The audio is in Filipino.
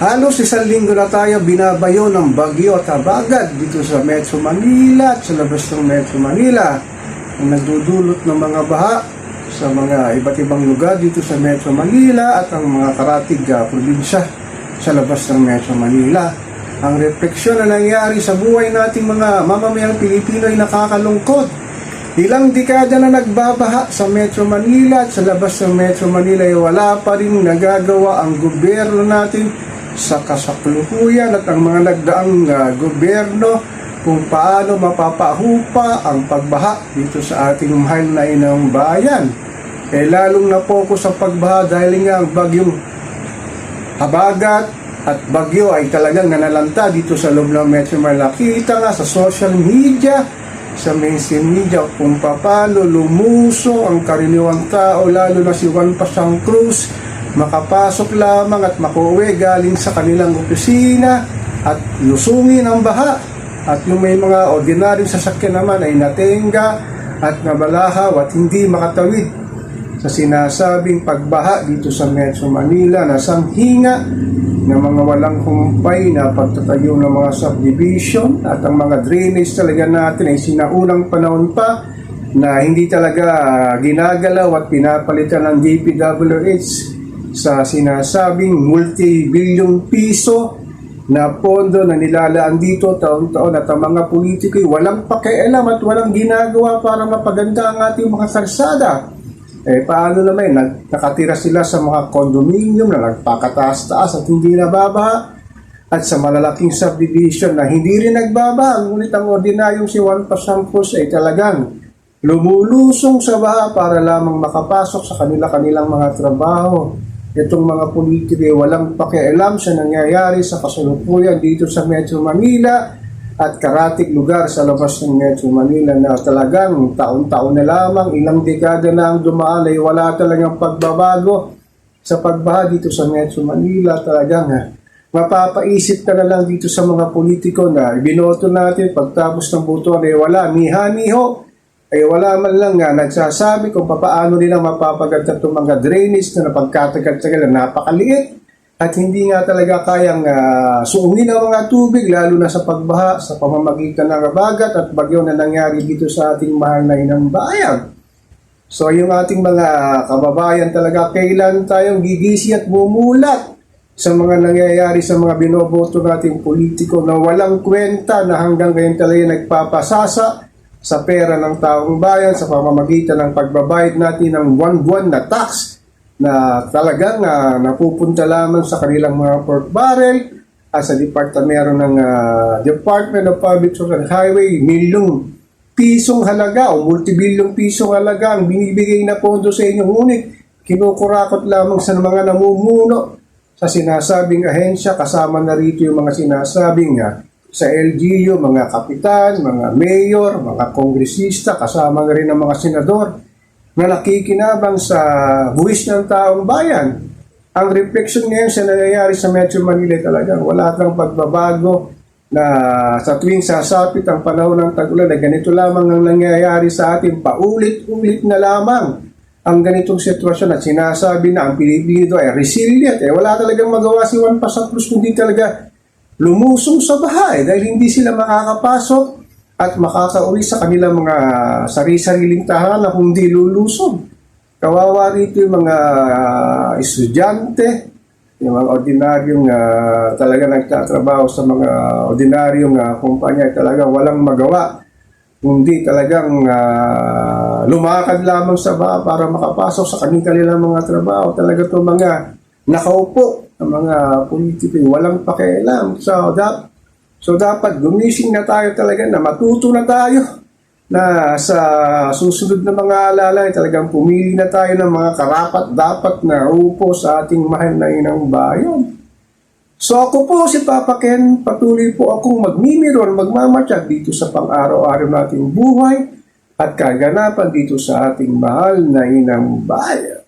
Halos isang linggo na tayo binabayo ng bagyo at habagad dito sa Metro Manila at sa labas ng Metro Manila ang nagdudulot ng mga baha sa mga iba't ibang lugar dito sa Metro Manila at ang mga karatig uh, probinsya sa labas ng Metro Manila. Ang refleksyon na nangyari sa buhay nating mga mamamayang Pilipino ay nakakalungkot. Ilang dekada na nagbabaha sa Metro Manila at sa labas ng Metro Manila ay wala pa rin nagagawa ang gobyerno natin sa kasaklukuyan at ang mga nagdaang uh, gobyerno kung paano mapapahupa ang pagbaha dito sa ating mahal na inang bayan. Eh lalong na focus sa pagbaha dahil nga ang bagyong habagat at bagyo ay talagang nanalanta dito sa loob Metro Manila. Kita nga sa social media, sa mainstream media kung paano lumuso ang karaniwang tao, lalo na si Juan Pasang Cruz, makapasok lamang at makuwi galing sa kanilang opisina at lusungin ang baha. At yung may mga ordinaryong sasakyan naman ay natenga at nabalahaw at hindi makatawid sa sinasabing pagbaha dito sa Metro Manila na sanghinga ng mga walang humpay na pagtatayo ng mga subdivision at ang mga drainage talaga natin ay sinaunang panahon pa na hindi talaga ginagalaw at pinapalitan ng DPWH sa sinasabing multi-billion piso na pondo na nilalaan dito taon-taon at ang mga politiko ay walang pakialam at walang ginagawa para mapaganda ang ating mga kalsada. Eh, paano naman, nakatira sila sa mga condominium na nagpakataas-taas at hindi nababa at sa malalaking subdivision na hindi rin nagbaba. Ngunit ang ordinaryong si Juan Pasampos ay talagang lumulusong sa baha para lamang makapasok sa kanila-kanilang mga trabaho. Itong mga politiko ay walang pakialam sa nangyayari sa kasalukuyan dito sa Metro Manila at karatig lugar sa labas ng Metro Manila na talagang taon-taon na lamang, ilang dekada na ang dumaan ay wala talagang pagbabago sa pagbaha dito sa Metro Manila. Talagang ha, mapapaisip ka na lang dito sa mga politiko na binoto natin pagtapos ng boto ay wala, niha-niho, ay wala man lang nga nagsasabi kung paano nila mapapaganda itong mga drainage na napagkatagal-tagal na napakaliit at hindi nga talaga kayang uh, suungin ang mga tubig lalo na sa pagbaha sa pamamagitan ng abagat at bagyo na nangyari dito sa ating mahal na inang bayan. So yung ating mga kababayan talaga kailan tayong gigisi at bumulat sa mga nangyayari sa mga binoboto nating politiko na walang kwenta na hanggang ngayon talaga nagpapasasa sa pera ng taong bayan sa pamamagitan ng pagbabayad natin ng buwan-buwan na tax na talagang uh, napupunta lamang sa kanilang mga pork barrel at sa departamento ng uh, Department of Public Works and Highway, milyong pisong halaga o multibilyong pisong halaga ang binibigay na pondo sa inyo. Ngunit kinukurakot lamang sa mga namumuno sa sinasabing ahensya kasama na rito yung mga sinasabing uh, sa LGU, mga kapitan, mga mayor, mga kongresista, kasama na rin ang mga senador na nakikinabang sa buwis ng taong bayan. Ang reflection ngayon sa nangyayari sa Metro Manila talagang wala kang pagbabago na sa tuwing sasapit ang panahon ng tag-ulan na ganito lamang ang nangyayari sa atin paulit-ulit na lamang ang ganitong sitwasyon at sinasabi na ang Pilipino ay resilient. Eh, wala talagang magawa si Juan Pasapros kundi talaga lumusong sa bahay dahil hindi sila makakapasok at makakauwi sa kanilang mga sari-sariling tahanan kung di lulusong. Kawawa rito yung mga uh, estudyante, yung mga ordinaryong uh, talaga nagtatrabaho sa mga ordinaryong uh, kumpanya talaga walang magawa kundi talagang uh, lumakad lamang sa baha para makapasok sa kanilang mga trabaho. Talaga itong mga nakaupo ng mga politiko, walang pakialam. So, that, so dapat gumising na tayo talaga na matuto na tayo na sa susunod na mga alalay talagang pumili na tayo ng mga karapat dapat na upo sa ating mahal na inang bayan. So ako po si Papa Ken, patuloy po akong magmimiron, magmamatsyag dito sa pang-araw-araw nating buhay at kaganapan dito sa ating mahal na inang bayan.